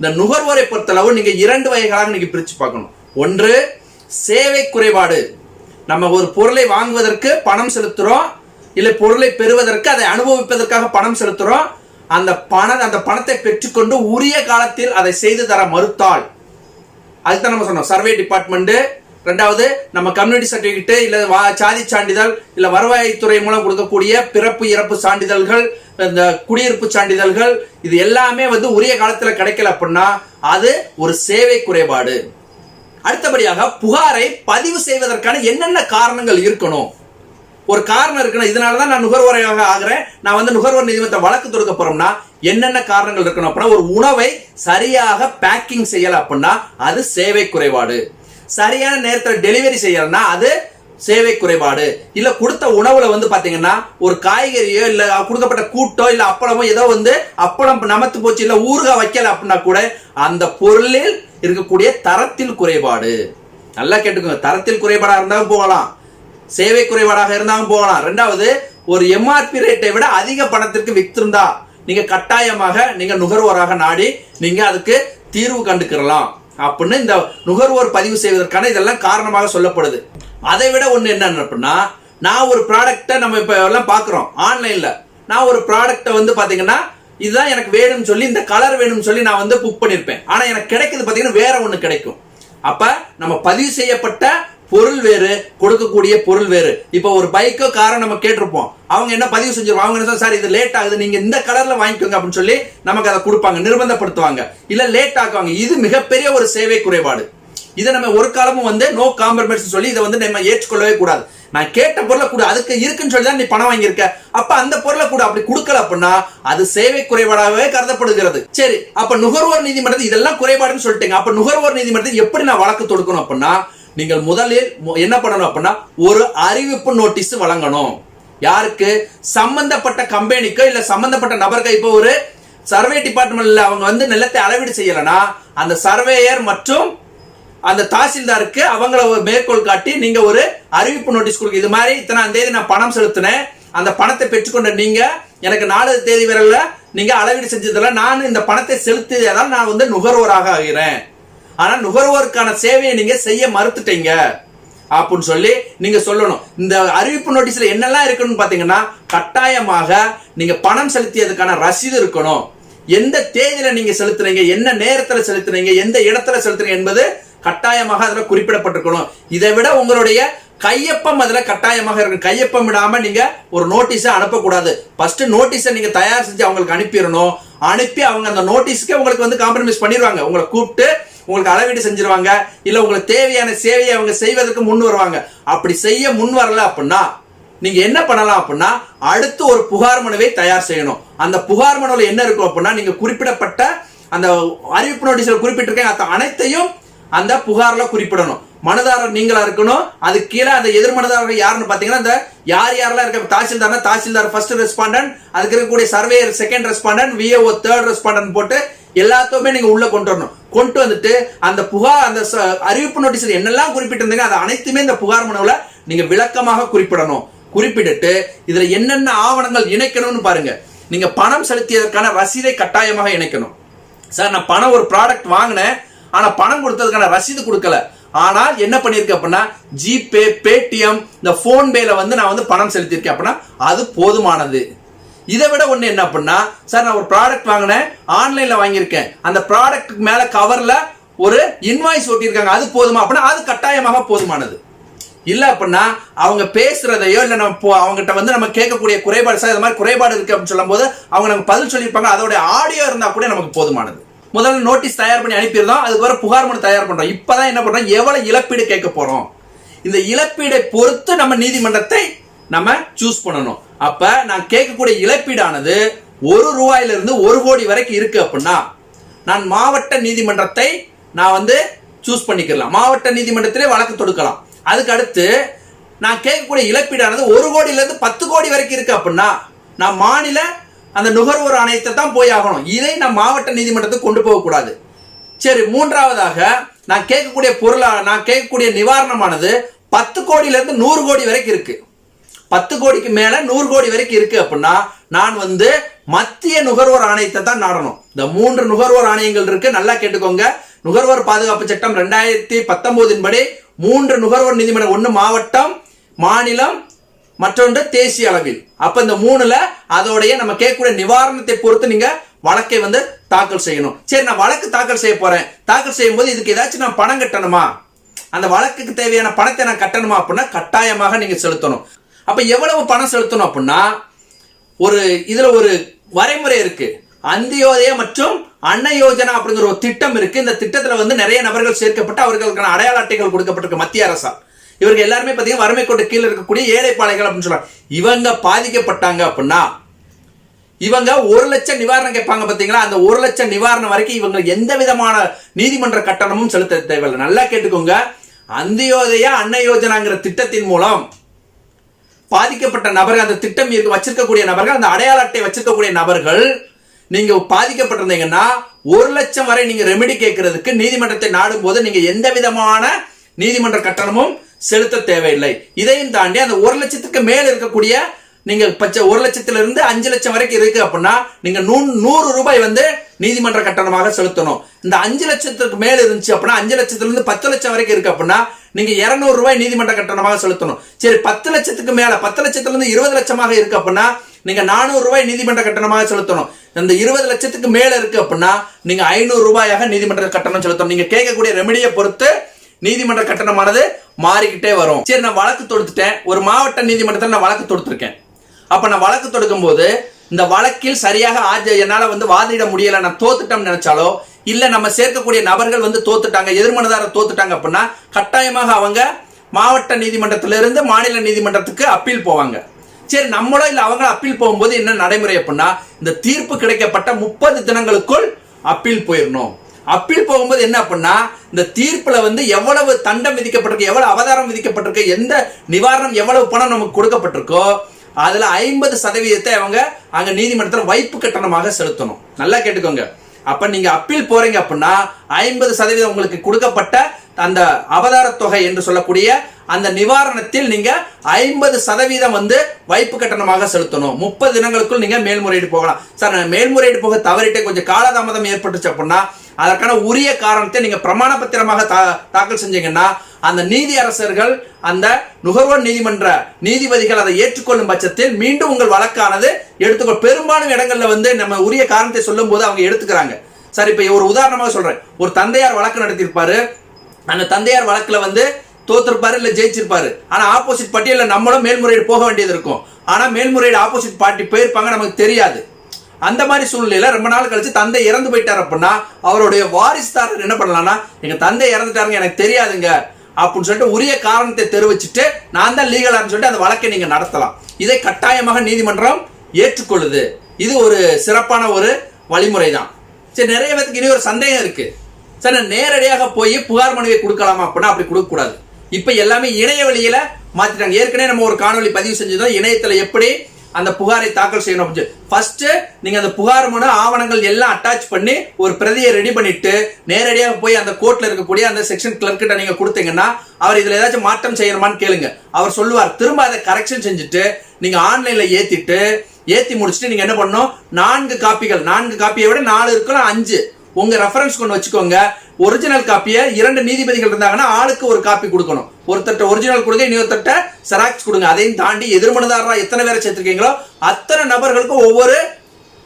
இந்த நுகர்வோரை பொறுத்தளவு நீங்க இரண்டு வகைகளாக நீங்க பிரிச்சு பார்க்கணும். ஒன்று சேவை குறைபாடு. நம்ம ஒரு பொருளை வாங்குவதற்கு பணம் செலுத்துறோம் இல்லை பொருளை பெறுவதற்கு அதை அனுபவிப்பதற்காக பணம் செலுத்துறோம். அந்த பண அந்த பணத்தை பெற்றுக்கொண்டு உரிய காலத்தில் அதை செய்து தர மறுத்தால் அதுதான் நம்ம சொன்னோம் சர்வே டிபார்ட்மெண்ட்டு ரெண்டாவது நம்ம கம்யூனிட்டி சர்டிபிகேட் இல்ல சாதி சான்றிதழ் இல்ல வருவாய்த்துறை மூலம் கொடுக்கக்கூடிய பிறப்பு இறப்பு சான்றிதழ்கள் இந்த குடியிருப்பு சான்றிதழ்கள் இது எல்லாமே வந்து உரிய காலத்துல கிடைக்கல அப்படின்னா அது ஒரு சேவை குறைபாடு. அடுத்தபடியாக புகாரை பதிவு செய்வதற்கான என்னென்ன காரணங்கள் இருக்கணும்? ஒரு காரணம் இருக்கணும் இதனால தான் நான் நுகர்வோரையாக ஆகிறேன். நான் வந்து நுகர்வோர் நீதிமன்றத்தை வழக்கு தொடுக்க போறோம்னா என்னென்ன காரணங்கள் இருக்கணும் அப்படின்னா ஒரு உணவை சரியாக பேக்கிங் செய்யல அப்படின்னா அது சேவை குறைபாடு. சரியான நேரத்தில் டெலிவரி செய்யலன்னா அது சேவை குறைபாடு. இல்ல கொடுத்த உணவுல வந்து பாத்தீங்கன்னா ஒரு காய்கறியோ இல்ல கொடுக்கப்பட்ட கூட்டோ இல்ல அப்பளமோ ஏதோ வந்து அப்பளம் நமத்து போச்சு இல்ல ஊறுகாய் வைக்கல அப்படின்னா கூட அந்த பொருளில் இருக்கக்கூடிய தரத்தில் குறைபாடு. நல்லா கேட்டுக்கோங்க. தரத்தில் குறைபாடா இருந்தாலும் போகலாம். சேவை குறைபாடாக இருந்தாலும் போகலாம். ரெண்டாவது ஒரு எம்ஆர்பி ரேட்டை விட அதிக பணத்திற்கு வித்திருந்தா நீங்க கட்டாயமாக நீங்க நுகர்வோராக நாடி நீங்க அதுக்கு தீர்வு கண்டுக்கிறலாம். அப்படின்னு இந்த நுகர்வோர் பதிவு செய்வதற்கான இதெல்லாம் காரணமாக சொல்லப்படுது. அதை விட ஒன்று என்ன அப்படின்னா நான் ஒரு ப்ராடக்ட்டை நம்ம இப்போ எல்லாம் பார்க்குறோம் ஆன்லைனில் நான் ஒரு ப்ராடக்ட்டை வந்து பார்த்தீங்கன்னா இதுதான் எனக்கு வேணும்னு சொல்லி இந்த கலர் வேணும்னு சொல்லி நான் வந்து புக் பண்ணியிருப்பேன் ஆனால் எனக்கு கிடைக்கிறது பார்த்தீங்கன்னா வேற ஒன்று கிடைக்கும். அப்போ நம்ம பதிவு செய்யப்பட்ட பொருள் வேறு கொடுக்கக்கூடிய பொருள் வேறு. இப்போ ஒரு பைக்கோ காரை நம்ம கேட்டிருப்போம். அவங்க என்ன பதிவு செஞ்சிருவோம் அவங்க என்ன சார் இது லேட் ஆகுது. நீங்க இந்த கலர்ல வாங்கிக்கோங்க அப்படின்னு சொல்லி நமக்கு அதை கொடுப்பாங்க நிர்பந்தப்படுத்துவாங்க. இல்ல லேட் ஆக்குவாங்க. இது மிகப்பெரிய ஒரு சேவை குறைபாடு. இதை நம்ம ஒரு காலமும் வந்து நோ காம்ப்ரமைஸ் சொல்லி இதை வந்து நம்ம ஏற்றுக்கொள்ளவே கூடாது. நான் கேட்ட பொருளை கூட அதுக்கு இருக்குன்னு சொல்லி தான் நீ பணம் வாங்கியிருக்க. அப்ப அந்த பொருளை கூட அப்படி கொடுக்கல அப்படின்னா அது சேவை குறைபாடாகவே கருதப்படுகிறது. சரி அப்ப நுகர்வோர் நீதிமன்றத்தில் இதெல்லாம் குறைபாடுன்னு சொல்லிட்டீங்க. அப்ப நுகர்வோர் நீதிமன்றத்தில் எப்படி நான் வழக்கு தொடுக்கணும் அப்படின்னா நீங்கள் முதலில் என்ன பண்ணணும் அப்படின்னா ஒரு அறிவிப்பு நோட்டீஸ் வழங்கணும். யாருக்கு? சம்பந்தப்பட்ட கம்பெனிக்கோ இல்ல சம்பந்தப்பட்ட நபருக்கு இப்போ ஒரு சர்வே டிபார்ட்மெண்ட்ல அவங்க வந்து நிலத்தை அளவீடு செய்யலனா அந்த சர்வேயர் மற்றும் அந்த தாசில்தாருக்கு அவங்கள மேற்கோள் காட்டி நீங்க ஒரு அறிவிப்பு நோட்டீஸ் கொடுக்க இது மாதிரி இத்தனாம் தேதி நான் பணம் செலுத்தினேன். அந்த பணத்தை பெற்றுக்கொண்ட நீங்க எனக்கு நாலு தேதி வரையில நீங்க அளவீடு செஞ்சதுல நான் இந்த பணத்தை செலுத்தியதால் நான் வந்து நுகர்வோராக ஆகிறேன். ஆனா நுகர்வோருக்கான சேவையை நீங்க செய்ய மறுத்துட்டீங்க. அப்படின்னு சொல்லி நீங்க சொல்லணும். இந்த அறிவிப்பு நோட்டீஸ்ல என்னெல்லாம் இருக்குன்னு பாத்தீங்கன்னா கட்டாயமாக நீங்க பணம் செலுத்தியதுக்கான ரசீது இருக்கணும். எந்த தேதியில நீங்க செலுத்துறீங்க என்ன நேரத்துல செலுத்துறீங்க எந்த இடத்துல செலுத்துறீங்க என்பது கட்டாயமாக அதுல குறிப்பிடப்பட்டிருக்கணும். இதை விட உங்களுடைய கையொப்பம் அதுல கட்டாயமாக இருக்கும் கையொப்பம் விடாம நீங்க ஒரு நோட்டீஸை அனுப்பக்கூடாது. ஃபர்ஸ்ட் நோட்டீஸை நீங்க தயார் செஞ்சு அவங்களுக்கு அனுப்பிடணும். அனுப்பி அவங்க அந்த நோட்டீஸ்க்கு உங்களுக்கு வந்து காம்ப்ரமைஸ் பண்ணிடுவாங்க உங்களை கூப்பிட்டு உங்களுக்கு அளவீடு செஞ்சிருவாங்க இல்ல உங்களுக்கு தேவையான சேவையை அவங்க செய்வதற்கு முன் வருவாங்க. அப்படி செய்ய முன் வரல அப்படின்னா நீங்க என்ன பண்ணலாம் அப்படின்னா அடுத்து ஒரு புகார் மனுவை தயார் செய்யணும். அந்த புகார் மனுவில் என்ன இருக்கும் அப்படின்னா நீங்க குறிப்பிடப்பட்ட அந்த அறிவிப்பு நோட்டீஸ்ல குறிப்பிட்டிருக்கேன் அந்த அனைத்தையும் அந்த புகார்ல குறிப்பிடணும். மனுதாரர் நீங்களா இருக்கணும் அது கீழே அந்த எதிர் மனுதாரர்கள் யாருன்னு பாத்தீங்கன்னா அந்த யார் யாரெல்லாம் இருக்க தாசில்தார்னா தாசில்தார் ஃபர்ஸ்ட் ரெஸ்பாண்டன்ட் அதுக்கு இருக்கக்கூடிய surveyor second respondent VAO third respondent போட்டு எல்லாத்தையுமே நீங்க உள்ள கொண்டு வரணும். கொண்டு வந்துட்டு அந்த புகார் அந்த ச- அறிவிப்பு நோட்டீஸ்ல என்னெல்லாம் குறிப்பிட்டிருந்தீங்க அது அனைத்துமே இந்த புகார் மனுவில் நீங்க விளக்கமாக குறிப்பிடணும். குறிப்பிட்டுட்டு இதுல என்னென்ன ஆவணங்கள் இணைக்கணும்னு பாருங்க. நீங்க பணம் செலுத்தியதற்கான ரசீதை கட்டாயமாக இணைக்கணும். சார் நான் பணம் ஒரு ப்ராடக்ட் வாங்கினேன் ஆனா பணம் கொடுத்ததுக்கான ரசீது கொடுக்கல. ஆனால் என்ன பண்ணியிருக்கேன் அப்படின்னா ஜிபே பேடிஎம் இந்த போன்பேல வந்து நான் வந்து பணம் செலுத்தியிருக்கேன் அப்படின்னா அது போதுமானது. இதை விட ஒன்று என்ன அப்படின்னா சார் நான் ஒரு ப்ராடக்ட் வாங்கினேன் ஆன்லைனில் வாங்கியிருக்கேன். அந்த ப்ராடக்ட் மேலே கவரில் ஒரு இன்வாய்ஸ் ஒட்டியிருக்காங்க. அது போதுமா அப்படின்னா அது கட்டாயமாக போதுமானது. இல்லை அப்படின்னா அவங்க பேசுறதையோ இல்லை நம்ம அவங்ககிட்ட வந்து நம்ம கேட்கக்கூடிய குறைபாடு சார் இது மாதிரி குறைபாடு இருக்கு அப்படின்னு சொல்லும்போது அவங்க நமக்கு பதில் சொல்லியிருப்பாங்க. அதோட ஆடியோ இருந்தால் கூட நமக்கு போதுமானது. முதல்ல நோட்டீஸ் தயார் பண்ணி அனுப்பியிருந்தோம் அதுக்கு வர புகார் மனு தயார் பண்ணுறோம் இப்போதான் என்ன பண்ணுறோம் எவ்வளோ இழப்பீடு கேட்க போகிறோம் இந்த இழப்பீடை பொறுத்து நம்ம நீதிமன்றத்தை நம்ம சூஸ் பண்ணணும். அப்ப நான் கேட்கக்கூடிய இழப்பீடானது ஒரு ரூபாயிலிருந்து ஒரு கோடி வரைக்கும் இருக்கு அப்படின்னா நான் மாவட்ட நீதிமன்றத்தை நான் வந்து சூஸ் பண்ணிக்கலாம் மாவட்ட நீதிமன்றத்திலே வழக்கு தொடுக்கலாம். அதுக்கு அடுத்து நான் கேட்கக்கூடிய இழப்பீடானது ஒரு கோடியிலேருந்து பத்து கோடி வரைக்கும் இருக்கு அப்படின்னா நான் மாநில அந்த நுகர்வோர் ஆணையத்தை தான் போய் ஆகணும். இதை நான் மாவட்ட நீதிமன்றத்துக்கு கொண்டு போகக்கூடாது சரி மூன்றாவதாக நான் கேட்கக்கூடிய பொருளா நான் கேட்கக்கூடிய நிவாரணமானது பத்து கோடியிலேருந்து நூறு கோடி வரைக்கும் இருக்குது பத்து கோடிக்கு மேல நூறு கோடி வரைக்கும் இருக்கு அப்படின்னா நான் வந்து மத்திய நுகர்வோர் ஆணையத்தை தான் நாடணும். இந்த மூன்று நுகர்வோர் ஆணையங்கள் இருக்கு நல்லா கேட்டுக்கோங்க. நுகர்வோர் பாதுகாப்பு சட்டம் ரெண்டாயிரத்தி பத்தொன்பதின் படி மூன்று நுகர்வோர் நீதிமன்றம் ஒன்று மாவட்டம் மாநிலம் மற்றொன்று தேசிய அளவில். அப்ப இந்த மூணுல அதோடைய நம்ம கேட்கக்கூடிய நிவாரணத்தை பொறுத்து நீங்க வழக்கை வந்து தாக்கல் செய்யணும். சரி நான் வழக்கு தாக்கல் செய்ய போறேன். தாக்கல் செய்யும் போது இதுக்கு ஏதாச்சும் நான் பணம் கட்டணுமா? அந்த வழக்குக்கு தேவையான பணத்தை நான் கட்டணுமா அப்படின்னா கட்டாயமாக நீங்க செலுத்தணும். அப்போ எவ்வளவு பணம் செலுத்தணும் அப்படின்னா ஒரு இதில் ஒரு வரைமுறை இருக்குது அந்தியோதய மற்றும் அன்ன யோஜனா அப்படிங்கிற ஒரு திட்டம் இருக்குது இந்த திட்டத்தில் வந்து நிறைய நபர்கள் சேர்க்கப்பட்டு அவர்களுக்கான அடையாள அட்டைகள் கொடுக்கப்பட்டிருக்கு மத்திய அரசால். இவர்கள் எல்லாருமே பார்த்தீங்கன்னா வறுமை கோட்டு கீழே இருக்கக்கூடிய ஏழைப்பாளைகள் அப்படின்னு சொல்கிறாங்க இவங்க பாதிக்கப்பட்டாங்க அப்படின்னா இவங்க ஒரு லட்சம் நிவாரணம் கேட்பாங்க பார்த்தீங்களா அந்த ஒரு லட்சம் நிவாரணம் வரைக்கும் இவங்க எந்த விதமான நீதிமன்ற கட்டணமும் செலுத்த தேவையில்லை. நல்லா கேட்டுக்கோங்க. அந்தியோதய அன்ன யோஜனாங்கிற திட்டத்தின் மூலம் பாதிக்கப்பட்ட நபர்கள் அந்த திட்டம் இருக்கு வச்சிருக்கக்கூடிய நபர்கள் அந்த அடையாள அட்டை வச்சிருக்கக்கூடிய நபர்கள் நீங்க பாதிக்கப்பட்டிருந்தீங்கன்னா ஒரு லட்சம் வரை நீங்க ரெமெடி கேட்கறதுக்கு நீதிமன்றத்தை நாடும் போது நீங்க எந்த விதமான நீதிமன்ற கட்டணமும் செலுத்த தேவையில்லை. இதையும் தாண்டி அந்த ஒரு லட்சத்துக்கு மேல் இருக்கக்கூடிய நீங்க பச்சை ஒரு லட்சத்துல இருந்து அஞ்சு லட்சம் வரைக்கும் இருக்கு அப்படின்னா நீங்க நூ- நூறு ரூபாய் வந்து நீதிமன்ற கட்டணமாக செலுத்தணும். இந்த அஞ்சு லட்சத்துக்கு மேல் இருந்துச்சு அப்படின்னா அஞ்சு லட்சத்துல இருந்து பத்து லட்சம் வரைக்கும் இருக்கு அப்படின்னா நீங்க 200 ரூபாய் நீதிமன்ற கட்டணமாக செலுத்தணும். சரி பத்து லட்சத்துக்கு மேல பத்து லட்சத்துல இருந்து இருபது லட்சமாக இருக்கு அப்படின்னா நீங்க நானூறு ரூபாய் நீதிமன்ற கட்டணமாக செலுத்தணும். இந்த இருபது லட்சத்துக்கு மேல இருக்கு அப்படின்னா நீங்க ஐநூறு ரூபாயாக நீதிமன்ற கட்டணம் செலுத்தணும். நீங்க கேட்கக்கூடிய ரெமடியை பொறுத்து நீதிமன்ற கட்டணமானது மாறிக்கிட்டே வரும். சரி நான் வழக்கு தொடுத்துட்டேன். ஒரு மாவட்ட நீதிமன்றத்தில் நான் வழக்கு தொடுத்திருக்கேன். அப்ப நான் வழக்கு தொடுக்கும் போது இந்த வழக்கில் சரியாக ஆஜ என்னால் வந்து வாதிட முடியல நான் தோத்துட்டோம்னு நினைச்சாலோ இல்ல நம்ம சேர்க்கக்கூடிய நபர்கள் வந்து தோத்துட்டாங்க எதிர்மனதாரர் தோத்துட்டாங்க அப்படின்னா கட்டாயமாக அவங்க மாவட்ட நீதிமன்றத்திலிருந்து மாநில நீதிமன்றத்துக்கு அப்பீல் போவாங்க. சரி நம்மளோ இல்லை அவங்க அப்பீல் போகும்போது என்ன நடைமுறை அப்படின்னா இந்த தீர்ப்பு கிடைக்கப்பட்ட முப்பது தினங்களுக்குள் அப்பீல் போயிடணும் அப்பீல் போகும்போது என்ன அப்படின்னா இந்த தீர்ப்புல வந்து எவ்வளவு தண்டம் விதிக்கப்பட்டிருக்கு எவ்வளவு அவதாரம் விதிக்கப்பட்டிருக்கு எந்த நிவாரணம் எவ்வளவு பணம் நமக்கு கொடுக்கப்பட்டிருக்கோ அதுல ஐம்பது சதவீதத்தை அவங்க அங்க நீதிமன்றத்தில் வைப்பு கட்டணமாக செலுத்தணும். நல்லா கேட்டுக்கோங்க. அப்ப நீங்க அப்பீல் போறீங்க அப்படின்னா ஐம்பது சதவீதம் உங்களுக்கு கொடுக்கப்பட்ட அந்த அவதார தொகை என்று சொல்லக்கூடிய அந்த நிவாரணத்தில் நீங்க ஐம்பது சதவீதம் வந்து வைப்பு கட்டணமாக செலுத்தணும். முப்பது தினங்களுக்குள் நீங்க மேல்முறையீடு போகலாம். சார் மேல்முறையீடு போக தவறிட்டு கொஞ்சம் காலதாமதம் ஏற்பட்டுச்சு அப்படின்னா அதற்கான உரிய காரணத்தை நீங்க பிரமாண பத்திரமாக தா- தாக்கல் செஞ்சீங்கன்னா அந்த நீதி அரசர்கள் அந்த நுகர்வோர் நீதிமன்ற நீதிபதிகள் அதை ஏற்றுக்கொள்ளும் பட்சத்தில் மீண்டும் உங்கள் வழக்கானது எடுத்துக்கொள். பெரும்பாலும் இடங்கள்ல வந்து நம்ம உரிய காரணத்தை சொல்லும் போது அவங்க எடுத்துக்கிறாங்க. சார் இப்ப ஒரு உதாரணமாக சொல்றேன். ஒரு தந்தையார் வழக்கு நடத்தியிருப்பாரு. அந்த தந்தையார் வழக்குல வந்து தோத்திருப்பாரு இல்ல ஜெயிச்சிருப்பாரு. ஆனா ஆப்போசிட் பார்ட்டியில நம்மளும் மேல்முறையீடு போக வேண்டியது இருக்கும். ஆனா மேல்முறையீடு ஆப்போசிட் பார்ட்டி போயிருப்பாங்க நமக்கு தெரியாது. அந்த மாதிரி சூழ்நிலையில ரொம்ப நாள் கழிச்சு தந்தை இறந்து போயிட்டார் அப்படின்னா அவருடைய வாரிசுதாரர் என்ன பண்ணலாம்னா எங்க தந்தை இறந்துட்டாருங்க எனக்கு தெரியாதுங்க அப்படின்னு சொல்லிட்டு உரிய காரணத்தை தெரிவிச்சுட்டு நான் தான் லீகலான்னு சொல்லிட்டு அந்த வழக்கை நீங்க நடத்தலாம். இதை கட்டாயமாக நீதிமன்றம் ஏற்றுக்கொள்ளுது. இது ஒரு சிறப்பான ஒரு வழிமுறை தான் சரி நிறைய பேருக்கு இனி ஒரு சந்தேகம் இருக்கு. சார் நான் நேரடியாக போய் புகார் மனுவை கொடுக்கலாமா அப்படின்னா அப்படி கொடுக்க கூடாது இப்ப எல்லாமே இணைய வழியில மாத்திட்டாங்க. ஏற்கனவே நம்ம ஒரு காணொலி பதிவு செஞ்சதோம் இணையத்துல எப்படி அந்த புகாரை தாக்கல் செய்யணும் அப்படின்னு ஃபர்ஸ்ட் நீங்க அந்த புகார் மனு ஆவணங்கள் எல்லாம் அட்டாச் பண்ணி ஒரு பிரதியை ரெடி பண்ணிட்டு நேரடியாக போய் அந்த கோர்ட்ல இருக்கக்கூடிய அந்த செக்ஷன் கிளர்க்கிட்ட நீங்க கொடுத்தீங்கன்னா அவர் இதுல ஏதாச்சும் மாற்றம் செய்யணுமான்னு கேளுங்க. அவர் சொல்லுவார் திரும்ப அதை கரெக்ஷன் செஞ்சுட்டு நீங்க ஆன்லைன்ல ஏத்திட்டு ஏத்தி முடிச்சுட்டு நீங்க என்ன பண்ணணும்? நான்கு காப்பிகள் நான்கு காப்பியை விட நாலு இருக்கலாம் அஞ்சு. உங்க ரெஃபரன்ஸ் கொண்டு வச்சுக்கோங்க. ஒரிஜினல் காப்பியை இரண்டு நீதிபதிகள் இருந்தாங்கன்னா ஆளுக்கு ஒரு காப்பி கொடுக்கணும். ஒருத்தட்ட ஒரிஜினல் கொடுங்க இன்னொருத்தட்ட செராக்ஸ் கொடுங்க. அதையும் தாண்டி எதிர்மனதாரா எத்தனை பேரை சேர்த்துருக்கீங்களோ அத்தனை நபர்களுக்கும் ஒவ்வொரு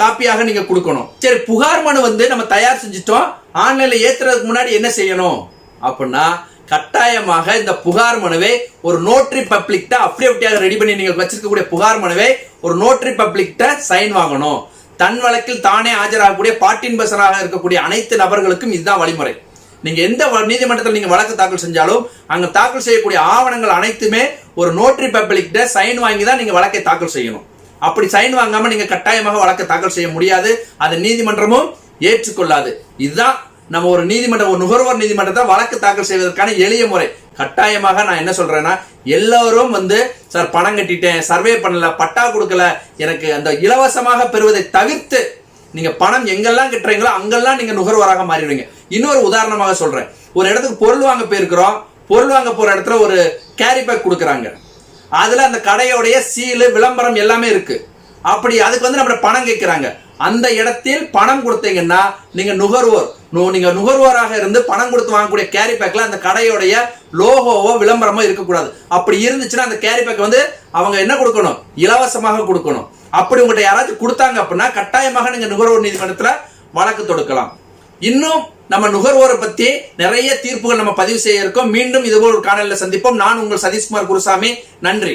காப்பியாக நீங்க கொடுக்கணும். சரி புகார் மனு வந்து நம்ம தயார் செஞ்சுட்டோம். ஆன்லைன்ல ஏத்துறதுக்கு முன்னாடி என்ன செய்யணும்? அப்படின்னா கட்டாயமாக இந்த புகார் மனுவை ஒரு நோட்ரி பப்ளிக்ட அப்படியே ரெடி பண்ணி நீங்க வச்சிருக்கக்கூடிய புகார் மனுவை ஒரு நோட்ரி பப்ளிக்ட சைன் வாங்கணும். தன் வழக்கில் தானே ஆஜராகக்கூடிய பாட்டின் பசராக இருக்கக்கூடிய அனைத்து நபர்களுக்கும் இதுதான் வழிமுறை. நீங்க எந்த வ- நீதிமன்றத்தில் நீங்க வழக்கு தாக்கல் செஞ்சாலும் அங்க தாக்கல் செய்யக்கூடிய ஆவணங்கள் அனைத்துமே ஒரு நோட்டரி பப்ளிக்ட சைன் வாங்கி தான் நீங்க வழக்கை தாக்கல் செய்யணும். அப்படி சைன் வாங்காம நீங்க கட்டாயமாக வழக்கை தாக்கல் செய்ய முடியாது. அதை நீதிமன்றமும் ஏற்றுக்கொள்ளாது. இதுதான் நம்ம ஒரு நீதிமன்றம் ஒரு நுகர்வோர் நீதிமன்றத்தை வழக்கு தாக்கல் செய்வதற்கான எளிய முறை. கட்டாயமாக நான் என்ன சொல்றேன்னா எல்லாரும் வந்து சார் பணம் கட்டிட்டேன் சர்வே பண்ணல பட்டா கொடுக்கல எனக்கு அந்த இலவசமாக பெறுவதை தவிர்த்து நீங்க பணம் எங்கெல்லாம் கட்டுறீங்களோ அங்கெல்லாம் நீங்க நுகர்வோராக மாறிடுவீங்க. இன்னொரு உதாரணமாக சொல்றேன். ஒரு இடத்துக்கு பொருள் வாங்க போயிருக்கிறோம். பொருள் வாங்க போற இடத்துல ஒரு கேரி பேக் கொடுக்குறாங்க. அதுல அந்த கடையோடைய சீலு விளம்பரம் எல்லாமே இருக்கு. அப்படி அதுக்கு வந்து நம்ம பணம் கேட்கிறாங்க. அந்த இடத்தில் பணம் கொடுத்தீங்கன்னா நீங்க நுகர்வோர். நீங்க நுகர்வோராக இருந்து பணம் கொடுத்து வாங்கக்கூடிய கேரி பேக்ல அந்த கடையோடைய லோகோவோ விளம்பரமோ இருக்கக்கூடாது. அப்படி இருந்துச்சுன்னா அந்த கேரி பேக் வந்து அவங்க என்ன கொடுக்கணும்? இலவசமாக கொடுக்கணும். அப்படி உங்கள்கிட்ட யாராச்சும் கொடுத்தாங்க அப்படின்னா கட்டாயமாக நீங்க நுகர்வோர் நீதிமன்றத்துல வழக்கு தொடுக்கலாம். இன்னும் நம்ம நுகர்வோரை பத்தி நிறைய தீர்ப்புகள் நம்ம பதிவு செய்ய இருக்கோம். மீண்டும் இதுபோல் ஒரு காணொலியில் சந்திப்போம். நான் உங்கள் சதீஷ்குமார் குருசாமி. நன்றி.